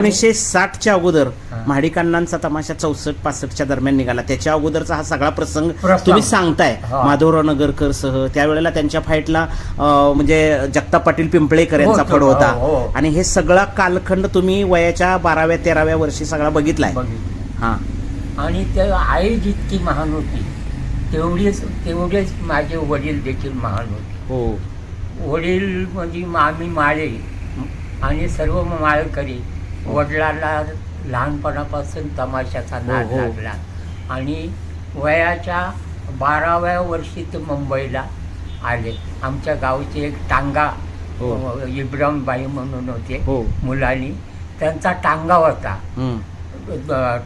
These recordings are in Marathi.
एकोणीसशे साठच्या अगोदर हा. महाडिकांनांचा तमाशा चौसष्ट पासष्टच्या दरम्यान निघाला. त्याच्या अगोदरचा हा सगळा प्रसंग. तुम्ही सांगताय. हा. माधवराव नगरकर सह त्यावेळेला त्यांच्या फाईटला म्हणजे जगताप पाटील पिंपळेकर यांचा होतो, फड होता. हो, हो. आणि हे सगळा कालखंड तुम्ही वयाच्या बाराव्या तेराव्या वर्षी सगळा बघितलाय. बघितलं. हा. आणि ते आई जितकी महान होती तेवढीच तेवढेच माझे वडील देखील महान होते. हो. वडील म्हणजे आम्ही माळे आणि सर्व माळकरी वडिलांना लहानपणापासून तमाशाचा नाद हो, हो. लागला. आणि वयाच्या बाराव्या वर्षी ते मुंबईला आले. आमच्या गावचे एक टांगा हो. अ, इब्राहिमबाई म्हणून होते हो. मुलांनी त्यांचा टांगा होता.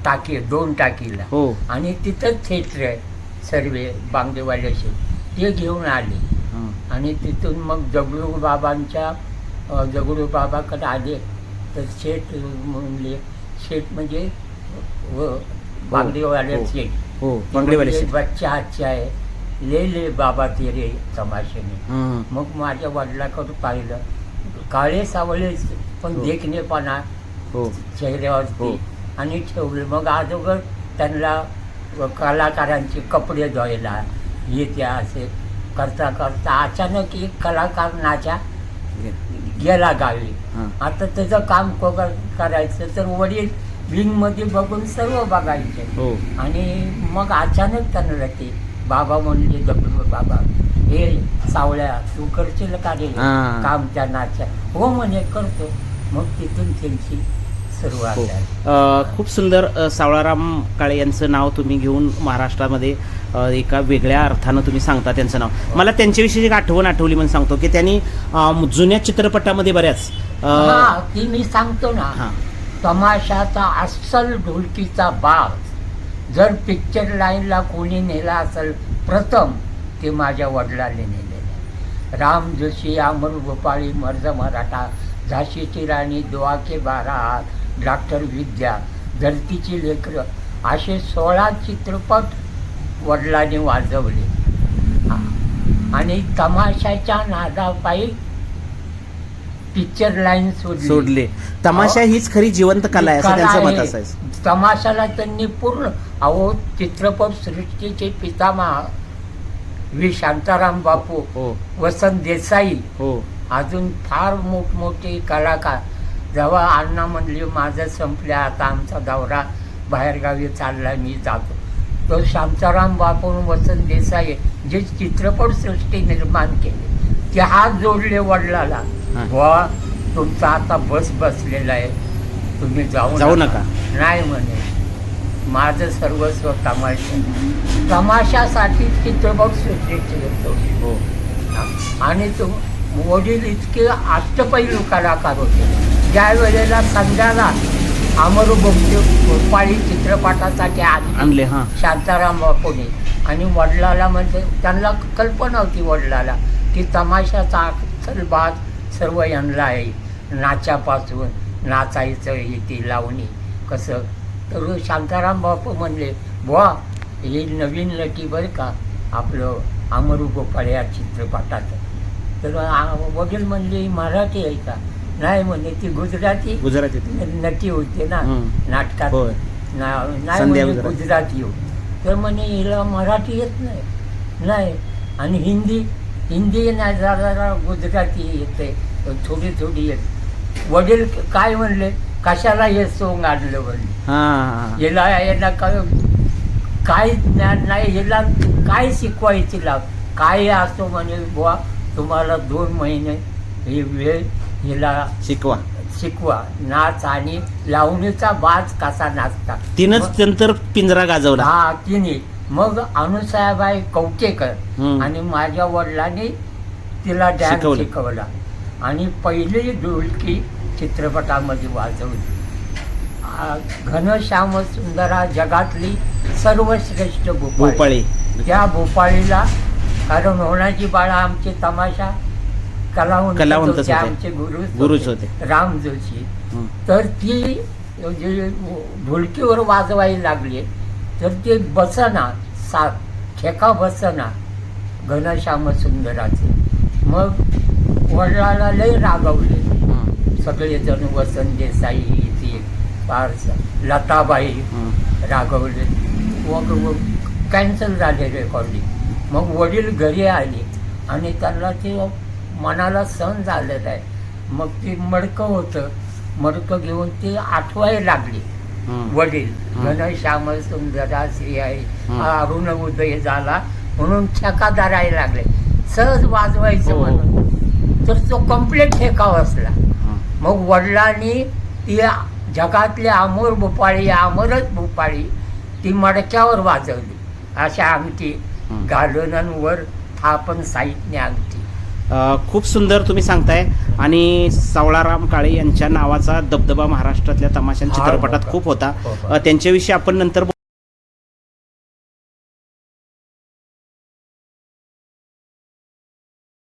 टाकी दोन टाकीला. हो. आणि तिथंच थिएटर आहे सर्वे बांगडेवाल्याचे ते घेऊन आले. हं. आणि तिथून मग जगडू बाबांच्या जगडू बाबाकडे आले. तर शेठ म्हणले शेठ म्हणजे व बांगडेवाले हो. शेठ हो बंगलेवाले म्हणजे बच्चा आहे. ले ले बाबा तेरे तमाशेने. हं. मग माझ्या वडिलाकडे पाहिलं. काळे सावळे पण हो. देखणेपणा. हो. चेहऱ्यावरती. हो. आणि ठेवले. मग अगोदर त्यांना कलाकारांचे कपडे धुवायला येते असे. करता करता अचानक एक कलाकार नाच्या गेला गावी. हां. आता त्याचं काम क- करायचं तर वडील विंगमध्ये बघून सर्व बघायचे. हो. आणि मग अचानक त्यांना ते बाबा म्हणले बाबा हे सावळ्या तू करशील का रे? हां. काम त्या नाच्या. हो म्हणे करतो. मग तिथून त्यांची सुरुवात हो. अ, खूप सुंदर अ, सावळाराम काळे यांचं नाव तुम्ही घेऊन महाराष्ट्रामध्ये अ, एका वेगळ्या अर्थानं तुम्ही सांगता त्यांचं नाव मला त्यांच्याविषयी एक आठवण आठवली म्हणून सांगतो की त्यांनी अ, जुन्या चित्रपटामध्ये बऱ्याच अ, हा ती मी सांगतो ना हा. तमाशाचा अस्सल ढोलकीचा बाज जर पिक्चर लाईनला कोणी नेला असेल प्रथम ते माझ्या वडिलांनी नेलेलं राम जोशी अमर गोपाळी मर्ज मराठा झाशीची राणी दुआके बारा हात डॉक्टर विद्या धरतीची लेकरं असे सोळा चित्रपट वडिलांनी वाजवले. आणि तमाशाच्या नादापायी पिक्चर लाईन सोडली. सोडले. तमाशा हीच खरी जिवंत कला आहे असं त्यांचं मत. असायचं. तमाशाला त्यांनी पूर्ण अहो चित्रपट सृष्टीचे पितामह व्ही. शांताराम बापू हो. वसंत देसाई हो. अजून फार मोठमोठे कलाकार जेव्हा अण्णा म्हणले माझं संपल्या आता आमचा दौरा बाहेरगावी चालला मी जातो. तो शांताराम बापू आणि वसंत देसाई जे चित्रपट सृष्टी निर्माण केली. ते हात जोडले वडिलाला. वा तुमचा आता बस बसलेला आहे. तुम्ही जाऊ जाऊ नका. नाही म्हणे. माझं सर्वस्व तमाशा तमाशासाठी चित्रपट सृष्टीचे होतो आणि तो वडील इतके अष्टपैलू कलाकार होते. ज्या वेळेला संध्याला अमर भोपाळी चित्रपटासाठी आले. आणले हा. शांताराम बापूने आणि वडिलाला म्हणजे त्यांना कल्पना होती वडिलाला की तमाशाचा अक्सर भाग सर्व यांना आहे. नाच्यापासून नाचायचं हे ती लावणी. कसं? तर शांताराम बापू म्हणले बुवा हे नवीन नटी बरं का आपलं अमरू गोपाळ या चित्रपटाचं. तर आ- वडील म्हणले "ही मराठी आहे का? नाही म्हणे ती गुजराती गुजराती नटी होते ना. नाटकात. नाही संध्या म्हणे गुजराती. हो तर म्हणे हिला मराठी येत नाही. नाही. आणि हिंदी हिंदी नाही जरा जरा गुजराती येते. थोडी थोडी येते. वडील काय म्हणले? कशाला हे सोंग आणलं म्हणले हिला याला काय काय ज्ञान नाही. हिला काय शिकवायची लाभ? काय असतो म्हणे बुवा तुम्हाला दोन महिने ही वेळ हिला. शिकवा. शिकवा. नाच आणि लावणीचा बाज कसा नाचता? तिनंच नंतर पिंजरा गाजवला. हा तिने मग अनुसाहेबाई कवटेकर. आणि माझ्या वडिलांनी तिला डॅन्स शिकवलं. आणि पहिली ढोलकी चित्रपटामध्ये वाजवली. घनश्याम सुंदरा जगातली सर्वश्रेष्ठ भोपाळी. त्या भोपाळीला कारण होण्याची बाळा आमचे तमाशा. कलावंत होते. आमचे गुरु गुरुच होते. राम जोशी. तर ती जे ढोलकीवर वाजवायला लागली तर ते बसना सा ठेका बसना घनश्याम सुंदराचे मग वडिलाला लय रागवले. सगळेजण वसंत देसाई ते लताबाई. रागवले व कॅन्सल झाले रेकॉर्डिंग मग वडील घरी आले आणि त्यांना ते मनाला सण झालेलं आहे मग ते मडकं होतं मडकं घेऊन ते आठवायला लागले. वडील. घन श्यामल सुंदरा श्री आहे. अरुण उदय झाला म्हणून ठेका धरायला लागले सहज वाजवायचं हो. म्हणून तर तो कंप्लीट ठेका बसला हं. मग वडिलांनी ती जगातली अमोर भोपाळी अमरच भोपाळी ती मडक्यावर वाजवली अशा अंगठी हं. घालून वर थापण साईटने अंगठी खूप सुंदर तुम्ही सांगताय आणि सावळाराम काळे यांच्या नावाचा दबदबा महाराष्ट्रातल्या तमाशा हा, चित्रपटात हो? खूप होता हो? अ, त्यांच्याविषयी आपण नंतर